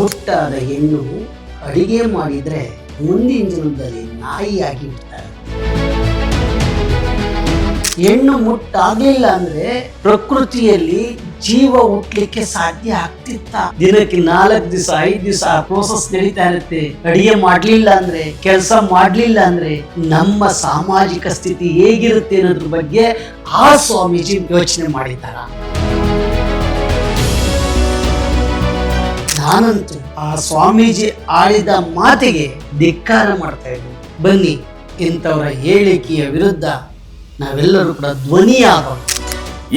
ಮುಟ್ಟಾದ ಹೆಣ್ಣು ಅಡಿಗೆ ಮಾಡಿದ್ರೆ ಮುಂದಿನ ಜನ್ಮದಲ್ಲಿ ನಾಯಿಯಾಗಿ ಬಿಡ್ತಾರೆ ಹೆಣ್ಣು ಮುಟ್ಟಾಗ್ಲಿಲ್ಲ ಅಂದ್ರೆ ಪ್ರಕೃತಿಯಲ್ಲಿ ಜೀವ ಹುಟ್ಟಲಿಕ್ಕೆ ಸಾಧ್ಯ ಆಗ್ತಿತ್ತ. ದಿನಕ್ಕೆ ನಾಲ್ಕು ದಿವಸ, ಐದು ದಿವಸ ಪ್ರೋಸೆಸ್ ನಡೀತಾ ಇರುತ್ತೆ. ಅಡಿಗೆ ಮಾಡ್ಲಿಲ್ಲ ಅಂದ್ರೆ, ಕೆಲಸ ಮಾಡ್ಲಿಲ್ಲ ಅಂದ್ರೆ ನಮ್ಮ ಸಾಮಾಜಿಕ ಸ್ಥಿತಿ ಹೇಗಿರುತ್ತೆ ಅನ್ನೋದ್ರ ಬಗ್ಗೆ ಆ ಸ್ವಾಮೀಜಿ ಯೋಚನೆ ಮಾಡಿದ್ದಾರ? ನಾನಂತೂ ಆ ಸ್ವಾಮೀಜಿ ಆಡಿದ ಮಾತಿಗೆ ಧಿಕ್ಕಾರ ಮಾಡ್ತಾ ಇದ್ರು ಬನ್ನಿ, ಇಂಥವರ ಹೇಳಿಕೆಯ ವಿರುದ್ಧ ನಾವೆಲ್ಲರೂ ಕೂಡ ಧ್ವನಿಯಾಗೋಣ.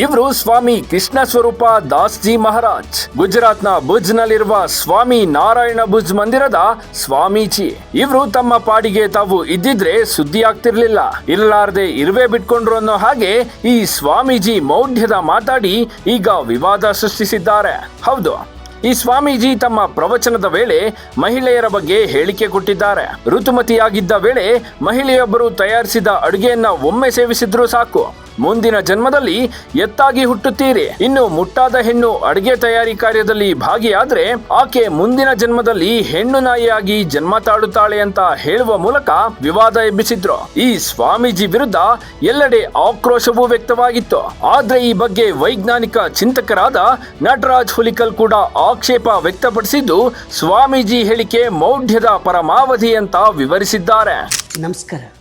ಇವರು ಸ್ವಾಮಿ ಕೃಷ್ಣ ಸ್ವರೂಪ ದಾಸ್ಜಿ ಮಹಾರಾಜ್. ಗುಜರಾತ್ನ ಭುಜ್ ನಲ್ಲಿರುವ ಸ್ವಾಮಿ ನಾರಾಯಣ ಭುಜ್ ಮಂದಿರದ ಸ್ವಾಮೀಜಿ. ಇವರು ತಮ್ಮ ಪಾಡಿಗೆ ತಾವು ಇದ್ದಿದ್ರೆ ಸುದ್ದಿ ಆಗ್ತಿರ್ಲಿಲ್ಲ ಇರಲಾರದೆ ಇರುವೆ ಬಿಟ್ಕೊಂಡ್ರು ಅನ್ನೋ ಹಾಗೆ ಈ ಸ್ವಾಮೀಜಿ ಮೌಢ್ಯದ ಮಾತಾಡಿ ಈಗ ವಿವಾದ ಸೃಷ್ಟಿಸಿದ್ದಾರೆ. ಹೌದು ಈ ಸ್ವಾಮೀಜಿ ತಮ್ಮ ಪ್ರವಚನದ ವೇಳೆ ಮಹಿಳೆಯರ ಬಗ್ಗೆ ಹೇಳಿಕೆ ಕೊಟ್ಟಿದ್ದಾರೆ. ಋತುಮತಿಯಾಗಿದ್ದ ವೇಳೆ ಮಹಿಳೆಯೊಬ್ಬರು ತಯಾರಿಸಿದ ಅಡುಗೆಯನ್ನ ಒಮ್ಮೆ ಸೇವಿಸಿದ್ರೂ ಸಾಕು. ಮುಂದಿನ ಜನ್ಮದಲ್ಲಿ ಎತ್ತಾಗಿ ಹುಟ್ಟುತ್ತೀರಿ. ಇನ್ನು ಮುಟ್ಟಾದ ಹೆಣ್ಣು ಅಡುಗೆ ತಯಾರಿ ಕಾರ್ಯದಲ್ಲಿ ಭಾಗಿಯಾದ್ರೆ ಆಕೆ ಮುಂದಿನ ಜನ್ಮದಲ್ಲಿ ಹೆಣ್ಣು ನಾಯಿಯಾಗಿ ಜನ್ಮ ತಾಳುತ್ತಾಳೆ ಅಂತ ಹೇಳುವ ಮೂಲಕ ವಿವಾದ ಎಬ್ಬಿಸಿದ್ರು. ಈ ಸ್ವಾಮೀಜಿ ವಿರುದ್ಧ ಎಲ್ಲೆಡೆ ಆಕ್ರೋಶವೂ ವ್ಯಕ್ತವಾಗಿತ್ತು. ಆದ್ರೆ ಈ ಬಗ್ಗೆ ವೈಜ್ಞಾನಿಕ ಚಿಂತಕರಾದ ನಟರಾಜ್ ಹುಲಿಕಲ್ ಕೂಡ ಆಕ್ಷೇಪ ವ್ಯಕ್ತಪಡಿಸಿದ್ದು ಸ್ವಾಮೀಜಿ ಹೇಳಿಕೆ ಮೌಢ್ಯದ ಪರಮಾವಧಿ ಅಂತ ವಿವರಿಸಿದ್ದಾರೆ. ನಮಸ್ಕಾರ.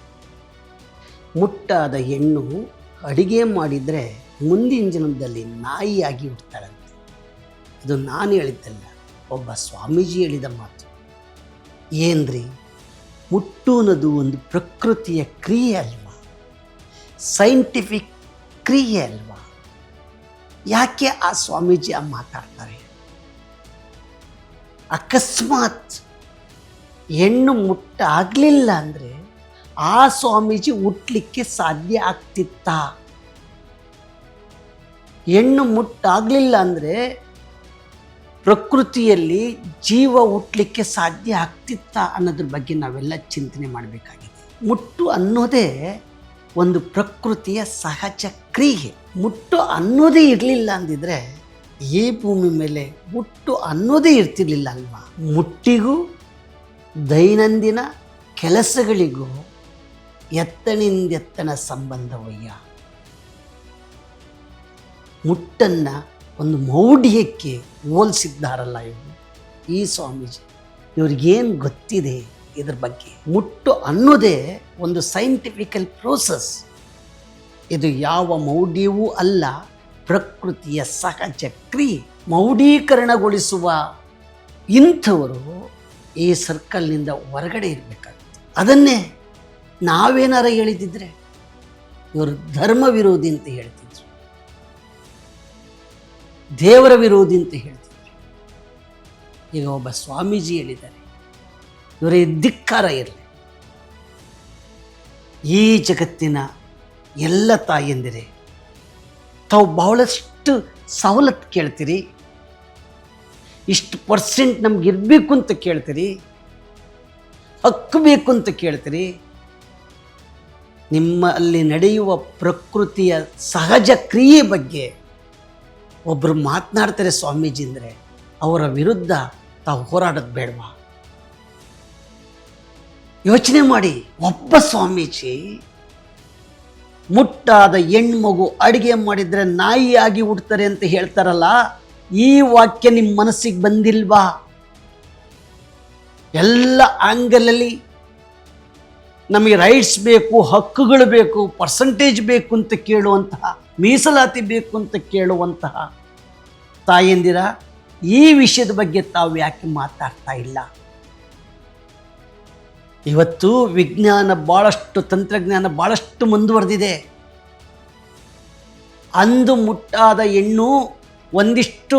ಮುಟ್ಟಾದ ಹೆಣ್ಣು ಅಡಿಗೆ ಮಾಡಿದರೆ ಮುಂದಿನ ಜನ್ಮದಲ್ಲಿ ನಾಯಿಯಾಗಿ ಹುಡ್ತಾಳಂತೆ ಇದು ನಾನು ಹೇಳಿದ್ದಲ್ಲ, ಒಬ್ಬ ಸ್ವಾಮೀಜಿ ಹೇಳಿದ ಮಾತು. ಏನ್ರಿ? ಮುಟ್ಟು ಅನ್ನೋದು ಒಂದು ಪ್ರಕೃತಿಯ ಕ್ರಿಯೆ ಅಲ್ವಾ? ಸೈಂಟಿಫಿಕ್ ಕ್ರಿಯೆ ಅಲ್ವಾ? ಯಾಕೆ ಆ ಸ್ವಾಮೀಜಿ ಆ ಮಾತಾಡ್ತಾರೆ? ಅಕಸ್ಮಾತ್ ಹೆಣ್ಣು ಮುಟ್ಟಾಗಲಿಲ್ಲ ಅಂದರೆ ಆ ಸ್ವಾಮೀಜಿ ಹುಟ್ಟಲಿಕ್ಕೆ ಸಾಧ್ಯ ಆಗ್ತಿತ್ತ? ಹೆಣ್ಣು ಮುಟ್ಟಾಗಲಿಲ್ಲ ಅಂದರೆ ಪ್ರಕೃತಿಯಲ್ಲಿ ಜೀವ ಹುಟ್ಟಲಿಕ್ಕೆ ಸಾಧ್ಯ ಆಗ್ತಿತ್ತ ಅನ್ನೋದ್ರ ಬಗ್ಗೆ ನಾವೆಲ್ಲ ಚಿಂತನೆ ಮಾಡಬೇಕಾಗಿದೆ. ಮುಟ್ಟು ಅನ್ನೋದೇ ಒಂದು ಪ್ರಕೃತಿಯ ಸಹಜ ಕ್ರಿಯೆ. ಮುಟ್ಟು ಅನ್ನೋದೇ ಇರಲಿಲ್ಲ ಅಂದಿದ್ರೆ ಈ ಭೂಮಿ ಮೇಲೆ ಮುಟ್ಟು ಅನ್ನೋದೇ ಇರ್ತಿರ್ಲಿಲ್ಲ ಅಲ್ವಾ? ಮುಟ್ಟಿಗೂ, ದೈನಂದಿನ ಕೆಲಸಗಳಿಗೂ ಎತ್ತನಿಂದೆತ್ತನ ಸಂಬಂಧವಯ್ಯ ಮುಟ್ಟನ್ನ ಒಂದು ಮೌಢ್ಯಕ್ಕೆ ಹೋಲಿಸಿದ್ದಾರಲ್ಲ ಇವರು. ಈ ಸ್ವಾಮೀಜಿ. ಇವ್ರಿಗೇನು ಗೊತ್ತಿದೆ ಇದ್ರ ಬಗ್ಗೆ? ಮುಟ್ಟು ಅನ್ನೋದೇ ಒಂದು ಸೈಂಟಿಫಿಕಲ್ ಪ್ರೋಸೆಸ್ ಇದು ಯಾವ ಮೌಢ್ಯವೂ ಅಲ್ಲ, ಪ್ರಕೃತಿಯ ಸಹಜ ಕ್ರಿಯೆ. ಮೌಢೀಕರಣಗೊಳಿಸುವ ಇಂಥವರು ಈ ಸರ್ಕಲ್ನಿಂದ ಹೊರಗಡೆ ಇರಬೇಕಾಗುತ್ತೆ. ಅದನ್ನೇ ನಾವೇನಾರ ಹೇಳಿದಿದ್ರೆ, ಇವರು ಧರ್ಮ ವಿರೋಧಿ ಅಂತ ಹೇಳ್ತಿದ್ರು ದೇವರ ವಿರೋಧಿ ಅಂತ ಹೇಳ್ತಿದ್ರು ಈಗ ಒಬ್ಬ ಸ್ವಾಮೀಜಿ ಹೇಳಿದ್ದಾರೆ, ಇವರ ಧಿಕ್ಕಾರ ಇರಲಿ. ಈ ಜಗತ್ತಿನ ಎಲ್ಲ ತಾಯಿಯಂದಿರೆ ತಾವು ಬಹಳಷ್ಟು ಸವಲತ್ತು ಕೇಳ್ತೀರಿ, ಇಷ್ಟು ಪರ್ಸೆಂಟ್ ನಮ್ಗೆ ಇರಬೇಕು ಅಂತ ಕೇಳ್ತೀರಿ ಹಕ್ಕು ಬೇಕು ಅಂತ ಕೇಳ್ತೀರಿ ನಿಮ್ಮಲ್ಲಿ ನಡೆಯುವ ಪ್ರಕೃತಿಯ ಸಹಜ ಕ್ರಿಯೆ ಬಗ್ಗೆ ಒಬ್ಬರು ಮಾತನಾಡ್ತಾರೆ ಸ್ವಾಮೀಜಿ ಅಂದರೆ ಅವರ ವಿರುದ್ಧ ತಾವು ಹೋರಾಡೋದು ಬೇಡವಾ? ಯೋಚನೆ ಮಾಡಿ, ಒಬ್ಬ ಸ್ವಾಮೀಜಿ ಮುಟ್ಟಾದ ಹೆಣ್ಮಗು ಅಡುಗೆ ಮಾಡಿದರೆ ನಾಯಿಯಾಗಿ ಹುಡ್ತಾರೆ ಅಂತ ಹೇಳ್ತಾರಲ್ಲ, ಈ ವಾಕ್ಯ ನಿಮ್ಮ ಮನಸ್ಸಿಗೆ ಬಂದಿಲ್ವಾ? ಎಲ್ಲ ಆಂಗಲಲ್ಲಿ ನಮಗೆ ರೈಟ್ಸ್ ಬೇಕು, ಹಕ್ಕುಗಳು ಬೇಕು ಪರ್ಸಂಟೇಜ್ ಬೇಕು ಅಂತ ಕೇಳುವಂತಹ ಮೀಸಲಾತಿ ಬೇಕು ಅಂತ ಕೇಳುವಂತಹ ತಾಯಂದಿರ, ಈ ವಿಷಯದ ಬಗ್ಗೆ ತಾವು ಯಾಕೆ ಮಾತಾಡ್ತಾ ಇಲ್ಲ? ಇವತ್ತು ವಿಜ್ಞಾನ ಭಾಳಷ್ಟು ತಂತ್ರಜ್ಞಾನ ಭಾಳಷ್ಟು ಮುಂದುವರೆದಿದೆ. ಅಂದು ಮುಟ್ಟಾದ ಹೆಣ್ಣು ಒಂದಿಷ್ಟು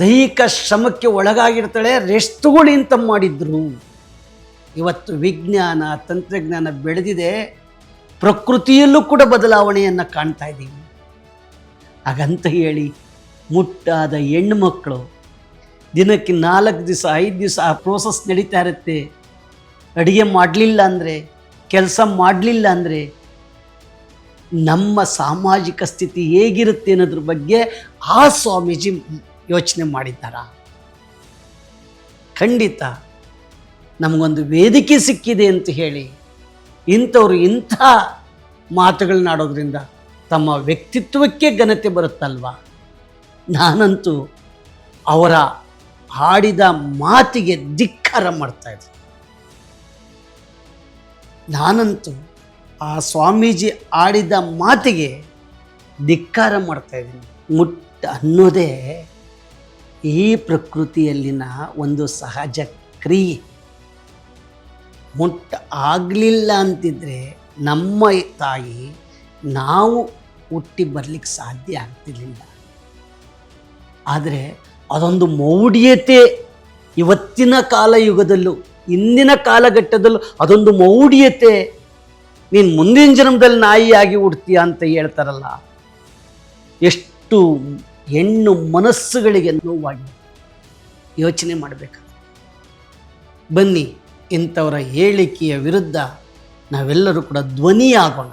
ದೈಹಿಕ ಶ್ರಮಕ್ಕೆ ಒಳಗಾಗಿರ್ತಾಳೆ, ರೆಸ್ಟ್ ತಗೊಳ್ಳಿ ಅಂತ ಮಾಡಿದ್ರು. ಇವತ್ತು ವಿಜ್ಞಾನ, ತಂತ್ರಜ್ಞಾನ ಬೆಳೆದಿದೆ. ಪ್ರಕೃತಿಯಲ್ಲೂ ಕೂಡ ಬದಲಾವಣೆಯನ್ನು ಕಾಣ್ತಾ ಇದ್ದೀವಿ. ಹಾಗಂತ ಹೇಳಿ ಮುಟ್ಟಾದ ಹೆಣ್ಣು ಮಕ್ಕಳು ದಿನಕ್ಕೆ ನಾಲ್ಕು ದಿವಸ, ಐದು ದಿವಸ ಆ ಪ್ರೋಸೆಸ್ ನಡೀತಾ ಇರುತ್ತೆ. ಅಡುಗೆ ಮಾಡಲಿಲ್ಲ ಅಂದರೆ, ಕೆಲಸ ಮಾಡಲಿಲ್ಲ ಅಂದರೆ ನಮ್ಮ ಸಾಮಾಜಿಕ ಸ್ಥಿತಿ ಹೇಗಿರುತ್ತೆ ಅನ್ನೋದ್ರ ಬಗ್ಗೆ ಆ ಸ್ವಾಮೀಜಿ ಯೋಚನೆ ಮಾಡಿದ್ದಾರ? ಖಂಡಿತ ನಮಗೊಂದು ವೇದಿಕೆ ಸಿಕ್ಕಿದೆ ಅಂತ ಹೇಳಿ ಇಂಥವ್ರು ಇಂಥ ಮಾತುಗಳನ್ನ ಆಡೋದ್ರಿಂದ ತಮ್ಮ ವ್ಯಕ್ತಿತ್ವಕ್ಕೆ ಘನತೆ ಬರುತ್ತಲ್ವ? ನಾನಂತೂ ಅವರ ಹಾಡಿದ ಮಾತಿಗೆ ಧಿಕ್ಕಾರ ಮಾಡ್ತಾ ಇದ್ದೆ. ನಾನಂತೂ ಆ ಸ್ವಾಮೀಜಿ ಆಡಿದ ಮಾತಿಗೆ ಧಿಕ್ಕಾರ ಮಾಡ್ತಾ ಇದ್ದೀನಿ. ಮುಟ್ಟ ಅನ್ನೋದೇ ಈ ಪ್ರಕೃತಿಯಲ್ಲಿನ ಒಂದು ಸಹಜ ಕ್ರಿಯೆ. ಮುಟ್ಟ ಆಗಲಿಲ್ಲ ಅಂತಿದ್ರೆ ನಮ್ಮ ತಾಯಿ ನಾವು ಹುಟ್ಟಿ ಬರಲಿಕ್ಕೆ ಸಾಧ್ಯ ಆಗ್ತಿರ್ಲಿಲ್ಲ. ಆದರೆ ಅದೊಂದು ಮೌಢ್ಯತೆ ಇವತ್ತಿನ ಕಾಲಯುಗದಲ್ಲೂ ಇಂದಿನ ಕಾಲಘಟ್ಟದಲ್ಲೂ ಅದೊಂದು ಮೌಢ್ಯತೆ. ನೀನು ಮುಂದಿನ ಜನ್ಮದಲ್ಲಿ ನಾಯಿಯಾಗಿ ಹುಡ್ತೀಯ ಅಂತ ಹೇಳ್ತಾರಲ್ಲ, ಎಷ್ಟು ಹೆಣ್ಣು ಮನಸ್ಸುಗಳಿಗೆ ನೋವಾಗಿ ಯೋಚನೆ ಮಾಡಬೇಕು ಬನ್ನಿ. ಇಂಥವರ ಹೇಳಿಕೆಯ ವಿರುದ್ಧ ನಾವೆಲ್ಲರೂ ಕೂಡ ಧ್ವನಿಯಾಗೋಣ.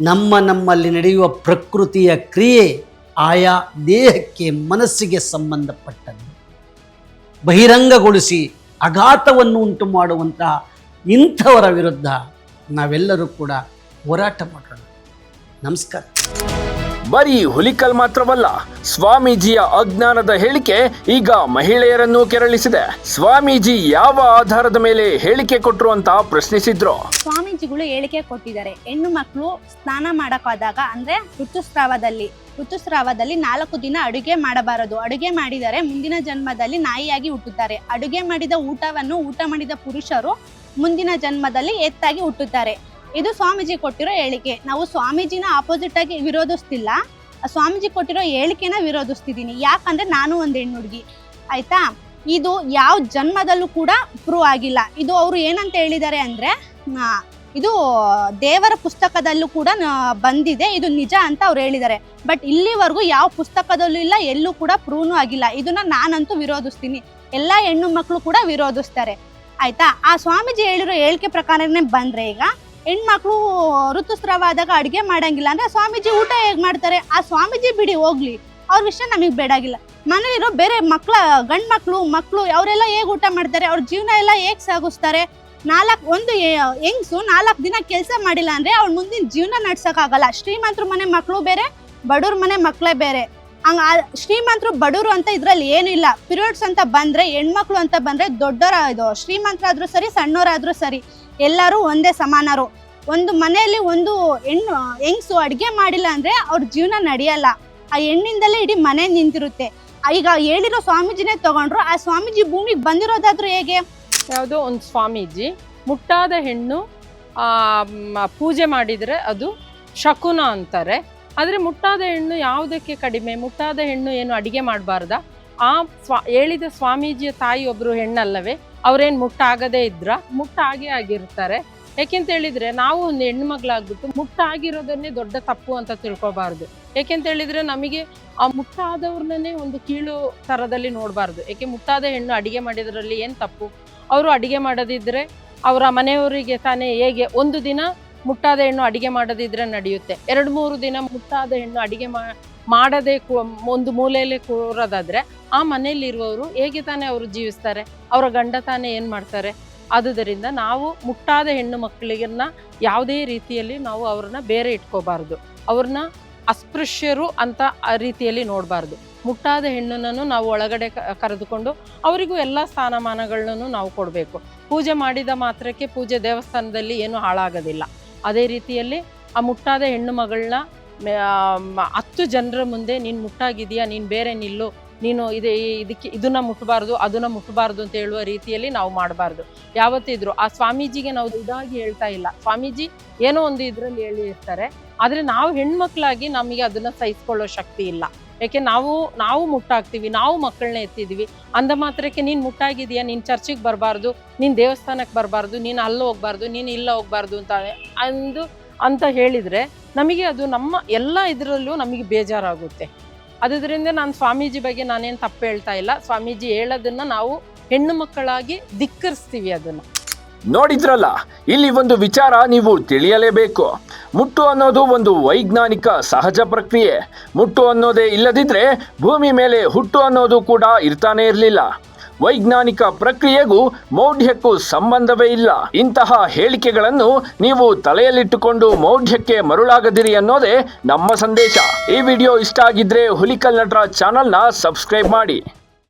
ನಮ್ಮ ನಮ್ಮಲ್ಲಿ ನಡೆಯುವ ಪ್ರಕೃತಿಯ ಕ್ರಿಯೆ ಆಯಾ ದೇಹಕ್ಕೆ ಮನಸ್ಸಿಗೆ ಸಂಬಂಧಪಟ್ಟದ್ದು. ಬಹಿರಂಗಗೊಳಿಸಿ ಆಘಾತವನ್ನು ಉಂಟು ಮಾಡುವಂತಹ ಇಂಥವರ ವಿರುದ್ಧ ನಾವೆಲ್ಲರೂ ಕೂಡ ಹೋರಾಟ ಮಾಡೋಣ. ನಮಸ್ಕಾರ. ಬರೀ ಹುಲಿಕಲ್ ಮಾತ್ರವಲ್ಲ, ಸ್ವಾಮೀಜಿಯ ಅಜ್ಞಾನದ ಹೇಳಿಕೆ ಈಗ ಮಹಿಳೆಯರನ್ನು ಕೆರಳಿಸಿದೆ. ಸ್ವಾಮೀಜಿ ಯಾವ ಆಧಾರದ ಮೇಲೆ ಹೇಳಿಕೆ ಕೊಟ್ಟರು ಅಂತ ಪ್ರಶ್ನಿಸಿದ್ರು. ಸ್ವಾಮೀಜಿಗಳು ಹೇಳಿಕೆ ಕೊಟ್ಟಿದ್ದಾರೆ. ಹೆಣ್ಣು ಮಕ್ಕಳು ಸ್ನಾನ ಮಾಡಕ್ಕಾದಾಗ, ಅಂದ್ರೆ ಋತುಸ್ರಾವದಲ್ಲಿ ಋತುಸ್ರಾವದಲ್ಲಿ ನಾಲ್ಕು ದಿನ ಅಡುಗೆ ಮಾಡಬಾರದು. ಅಡುಗೆ ಮಾಡಿದರೆ ಮುಂದಿನ ಜನ್ಮದಲ್ಲಿ ನಾಯಿಯಾಗಿ ಹುಟ್ಟುತ್ತಾರೆ. ಅಡುಗೆ ಮಾಡಿದ ಊಟವನ್ನು ಊಟ ಮಾಡಿದ ಪುರುಷರು ಮುಂದಿನ ಜನ್ಮದಲ್ಲಿ ಎತ್ತಾಗಿ ಹುಟ್ಟುತ್ತಾರೆ. ಇದು ಸ್ವಾಮೀಜಿ ಕೊಟ್ಟಿರೋ ಹೇಳಿಕೆ. ನಾವು ಸ್ವಾಮೀಜಿನ ಆಪೋಸಿಟ್ ಆಗಿ ವಿರೋಧಿಸ್ತಿಲ್ಲ. ಸ್ವಾಮೀಜಿ ಕೊಟ್ಟಿರೋ ಹೇಳಿಕೆನ ವಿರೋಧಿಸ್ತಿದ್ದೀನಿ. ಯಾಕಂದ್ರೆ ನಾನು ಒಂದು ಹೆಣ್ಣು ಹುಡುಗಿ ಆಯ್ತಾ? ಇದು ಯಾವ ಜನ್ಮದಲ್ಲೂ ಕೂಡ ಪ್ರೂವ್ ಆಗಿಲ್ಲ. ಇದು ಅವರು ಏನಂತ ಹೇಳಿದ್ದಾರೆ ಅಂದ್ರೆ ಇದು ದೇವರ ಪುಸ್ತಕದಲ್ಲೂ ಕೂಡ ಬಂದಿದೆ. ಇದು ನಿಜ ಅಂತ ಅವ್ರು ಹೇಳಿದ್ದಾರೆ. ಬಟ್ ಇಲ್ಲಿವರೆಗೂ ಯಾವ ಪುಸ್ತಕದಲ್ಲೂ ಇಲ್ಲ, ಎಲ್ಲೂ ಕೂಡ ಪ್ರೂವ್ನು ಆಗಿಲ್ಲ. ಇದನ್ನ ನಾನಂತೂ ವಿರೋಧಿಸ್ತೀನಿ. ಎಲ್ಲ ಹೆಣ್ಣು ಮಕ್ಕಳು ಕೂಡ ವಿರೋಧಿಸ್ತಾರೆ. ಆಯ್ತಾ? ಆ ಸ್ವಾಮೀಜಿ ಹೇಳಿರೋ ಹೇಳಿಕೆ ಪ್ರಕಾರನೇ ಬಂದ್ರೆ ಈಗ ಹೆಣ್ಮಕ್ಳು ಋತುಸ್ರಾವ ಆದಾಗ ಅಡುಗೆ ಮಾಡಂಗಿಲ್ಲ ಅಂದ್ರೆ ಸ್ವಾಮೀಜಿ ಊಟ ಹೇಗೆ ಮಾಡ್ತಾರೆ? ಆ ಸ್ವಾಮೀಜಿ ಬಿಡಿ, ಹೋಗ್ಲಿ. ಅವ್ರ ವಿಷಯ ನಮಗೆ ಬೇಡಾಗಿಲ್ಲ. ಮನೇಲಿರೋ ಬೇರೆ ಮಕ್ಳ ಗಂಡ್ ಮಕ್ಕಳು ಮಕ್ಕಳು ಅವರೆಲ್ಲ ಹೇಗೆ ಊಟ ಮಾಡ್ತಾರೆ? ಅವ್ರ ಜೀವನ ಎಲ್ಲ ಹೇಗೆ ಸಾಗಿಸ್ತಾರೆ? ನಾಲ್ಕು, ಒಂದು ಹೆಂಗ್ಸು ನಾಲ್ಕು ದಿನ ಕೆಲಸ ಮಾಡಿಲ್ಲ ಅಂದ್ರೆ ಅವ್ರ ಮುಂದಿನ ಜೀವನ ನಡ್ಸೋಕ್ಕಾಗಲ್ಲ. ಶ್ರೀಮಂತರ ಮನೆ ಮಕ್ಕಳು ಬೇರೆ, ಬಡವ್ರ ಮನೆ ಮಕ್ಕಳೇ ಬೇರೆ. ಹಂಗ ಶ್ರೀಮಂತರು ಬಡವರು ಅಂತ ಇದ್ರಲ್ಲಿ ಏನಿಲ್ಲ ಪಿರಿಯಡ್ಸ್ ಅಂತ ಬಂದ್ರೆ, ಹೆಣ್ಮಕ್ಳು ಅಂತ ಬಂದ್ರೆ ಇದು. ಶ್ರೀಮಂತರಾದ್ರೂ ಸರಿ ಸಣ್ಣವರಾದ್ರೂ ಸರಿ. ಎಲ್ಲರೂ ಒಂದೇ ಸಮಾನರು. ಒಂದು ಮನೆಯಲ್ಲಿ ಒಂದು ಹೆಣ್ಣು ಹೆಂಗ್ಸು ಅಡುಗೆ ಮಾಡಿಲ್ಲ ಅಂದ್ರೆ ಅವ್ರ ಜೀವನ ನಡೆಯಲ್ಲ. ಆ ಹೆಣ್ಣಿಂದಲೇ ಇಡೀ ಮನೆ ನಿಂತಿರುತ್ತೆ. ಈಗ ಹೇಳಿರೋ ಸ್ವಾಮೀಜಿನೇ ತಗೊಂಡ್ರು, ಆ ಸ್ವಾಮೀಜಿ ಭೂಮಿಗೆ ಬಂದಿರೋದಾದ್ರೂ ಹೇಗೆ? ಯಾವುದು ಒಂದು ಸ್ವಾಮೀಜಿ ಮುಟ್ಟಾದ ಹೆಣ್ಣು ಪೂಜೆ ಮಾಡಿದರೆ ಅದು ಶಕುನ ಅಂತಾರೆ. ಆದರೆ ಮುಟ್ಟಾದ ಹೆಣ್ಣು ಯಾವುದಕ್ಕೆ ಕಡಿಮೆ? ಮುಟ್ಟಾದ ಹೆಣ್ಣು ಏನು ಅಡಿಗೆ ಮಾಡಬಾರ್ದ? ಆ ಸ್ವಾ, ಹೇಳಿದ ಸ್ವಾಮೀಜಿಯ ತಾಯಿ ಒಬ್ಬರು ಹೆಣ್ಣಲ್ಲವೇ? ಅವ್ರೇನು ಆಗದೇ ಇದ್ರ ಮುಟ್ಟಾಗೇ ಆಗಿರ್ತಾರೆ. ಯಾಕೆಂತ ಹೇಳಿದ್ರೆ ನಾವು ಒಂದು ಹೆಣ್ಣು ಮಗಳಾಗ್ಬಿಟ್ಟು ಮುಟ್ಟಾಗಿರೋದನ್ನೇ ದೊಡ್ಡ ತಪ್ಪು ಅಂತ ತಿಳ್ಕೊಬಾರ್ದು. ಯಾಕೆಂತ ಹೇಳಿದ್ರೆ ನಮಗೆ ಆ ಮುಟ್ಟಾದವ್ರನ್ನೇ ಒಂದು ಕೀಳು ಥರದಲ್ಲಿ ನೋಡಬಾರ್ದು. ಯಾಕೆ ಮುಟ್ಟಾದ ಹೆಣ್ಣು ಅಡಿಗೆ ಮಾಡಿದ್ರಲ್ಲಿ ಏನು ತಪ್ಪು? ಅವರು ಅಡಿಗೆ ಮಾಡದಿದ್ರೆ ಅವರ ಮನೆಯವರಿಗೆ ತಾನೇ ಹೇಗೆ ಒಂದು ದಿನ ಮುಟ್ಟಾದ ಹೆಣ್ಣು ಅಡಿಗೆ ಮಾಡದಿದ್ರೆ ನಡೆಯುತ್ತೆ. ಎರಡು ಮೂರು ದಿನ ಮುಟ್ಟಾದ ಹೆಣ್ಣು ಅಡಿಗೆ ಮಾಡದೆ ಒಂದು ಮೂಲೆಯಲ್ಲಿ ಕೂರೋದಾದ್ರೆ ಆ ಮನೆಯಲ್ಲಿರುವವರು ಹೇಗೆ ತಾನೇ ಅವರು ಜೀವಿಸ್ತಾರೆ? ಅವರ ಗಂಡ ತಾನೇ ಏನು ಮಾಡ್ತಾರೆ? ಆದುದರಿಂದ ನಾವು ಮುಟ್ಟಾದ ಹೆಣ್ಣು ಮಕ್ಕಳಿಗನ್ನ ಯಾವುದೇ ರೀತಿಯಲ್ಲಿ ನಾವು ಅವ್ರನ್ನ ಬೇರೆ ಇಟ್ಕೋಬಾರ್ದು. ಅವ್ರನ್ನ ಅಸ್ಪೃಶ್ಯರು ಅಂತ ಆ ರೀತಿಯಲ್ಲಿ ನೋಡಬಾರ್ದು. ಮುಟ್ಟಾದ ಹೆಣ್ಣನ್ನು ನಾವು ಒಳಗಡೆ ಕರೆದುಕೊಂಡು ಅವರಿಗೂ ಎಲ್ಲ ಸ್ಥಾನಮಾನಗಳನ್ನು ನಾವು ಕೊಡಬೇಕು. ಪೂಜೆ ಮಾಡಿದ ಮಾತ್ರಕ್ಕೆ ಪೂಜೆ ದೇವಸ್ಥಾನದಲ್ಲಿ ಏನು ಹಾಳಾಗೋದಿಲ್ಲ. ಅದೇ ರೀತಿಯಲ್ಲಿ ಆ ಮುಟ್ಟಾದ ಹೆಣ್ಣು ಮಗಳನ್ನ ಹತ್ತು ಜನರ ಮುಂದೆ ನೀನು ಮುಟ್ಟಾಗಿದೆಯಾ ನೀನು ಬೇರೆ ನಿಲ್ಲು, ನೀನು ಇದೆ ಇದಕ್ಕೆ, ಇದನ್ನ ಮುಟ್ಟಬಾರ್ದು ಅದನ್ನ ಮುಟ್ಟಬಾರ್ದು ಅಂತ ಹೇಳುವ ರೀತಿಯಲ್ಲಿ ನಾವು ಮಾಡಬಾರ್ದು. ಯಾವತ್ತಿದ್ರು, ಆ ಸ್ವಾಮೀಜಿಗೆ ನಾವು ಇದಾಗಿ ಹೇಳ್ತಾ ಇಲ್ಲ. ಸ್ವಾಮೀಜಿ ಏನೋ ಒಂದು ಇದರಲ್ಲಿ ಹೇಳಿ ಇರ್ತಾರೆ ಆದರೆ ನಾವು ಹೆಣ್ಮಕ್ಳಾಗಿ ನಮಗೆ ಅದನ್ನ ಸಹಿಸ್ಕೊಳ್ಳೋ ಶಕ್ತಿ ಇಲ್ಲ. ಯಾಕೆ ನಾವು ನಾವು ಮುಟ್ಟಾಗ್ತೀವಿ, ನಾವು ಮಕ್ಕಳನ್ನ ಎತ್ತಿದ್ದೀವಿ. ಅಂದ ಮಾತ್ರಕ್ಕೆ ನೀನು ಮುಟ್ಟಾಗಿದೆಯಾ ನೀನು ಚರ್ಚಿಗೆ ಬರಬಾರ್ದು, ನೀನು ದೇವಸ್ಥಾನಕ್ಕೆ ಬರಬಾರ್ದು, ನೀನು ಅಲ್ಲಿ ಹೋಗ್ಬಾರ್ದು, ನೀನು ಇಲ್ಲ ಹೋಗ್ಬಾರ್ದು ಅಂತ ಅಂದು, ಅಂತ ಹೇಳಿದರೆ ನಮಗೆ ಅದು ನಮ್ಮ ಎಲ್ಲ ಇದರಲ್ಲೂ ನಮಗೆ ಬೇಜಾರಾಗುತ್ತೆ. ಅದರಿಂದ ನಾನು ಸ್ವಾಮೀಜಿ ಬಗ್ಗೆ ನಾನೇನು ತಪ್ಪು ಹೇಳ್ತಾ ಇಲ್ಲ. ಸ್ವಾಮೀಜಿ ಹೇಳೋದನ್ನು ನಾವು ಹೆಣ್ಣು ಮಕ್ಕಳಾಗಿ ಧಿಕ್ಕರಿಸ್ತೀವಿ ಅದನ್ನು. ನೋಡಿದ್ರಲ್ಲ, ಇಲ್ಲಿ ಒಂದು ವಿಚಾರ ನೀವು ತಿಳಿಯಲೇಬೇಕು. ಮುಟ್ಟು ಅನ್ನೋದು ಒಂದು ವೈಜ್ಞಾನಿಕ ಸಹಜ ಪ್ರಕ್ರಿಯೆ. ಮುಟ್ಟು ಅನ್ನೋದೇ ಇಲ್ಲದಿದ್ರೆ ಭೂಮಿ ಮೇಲೆ ಹುಟ್ಟು ಅನ್ನೋದು ಕೂಡ ಇರ್ತಾನೆ ಇರಲಿಲ್ಲ. ವೈಜ್ಞಾನಿಕ ಪ್ರಕ್ರಿಯೆಗೂ ಮೌಢ್ಯಕ್ಕೂ ಸಂಬಂಧವೇ ಇಲ್ಲ. ಇಂತಹ ಹೇಳಿಕೆಗಳನ್ನು ನೀವು ತಲೆಯಲ್ಲಿಟ್ಟುಕೊಂಡು ಮೌಢ್ಯಕ್ಕೆ ಮರುಳಾಗದಿರಿ ಅನ್ನೋದೇ ನಮ್ಮ ಸಂದೇಶ. ಈ ವಿಡಿಯೋ ಇಷ್ಟ ಆಗಿದ್ರೆ ಹುಲಿಕಲ್ ನಟರ ಚಾನಲ್ನ ಸಬ್ಸ್ಕ್ರೈಬ್ ಮಾಡಿ.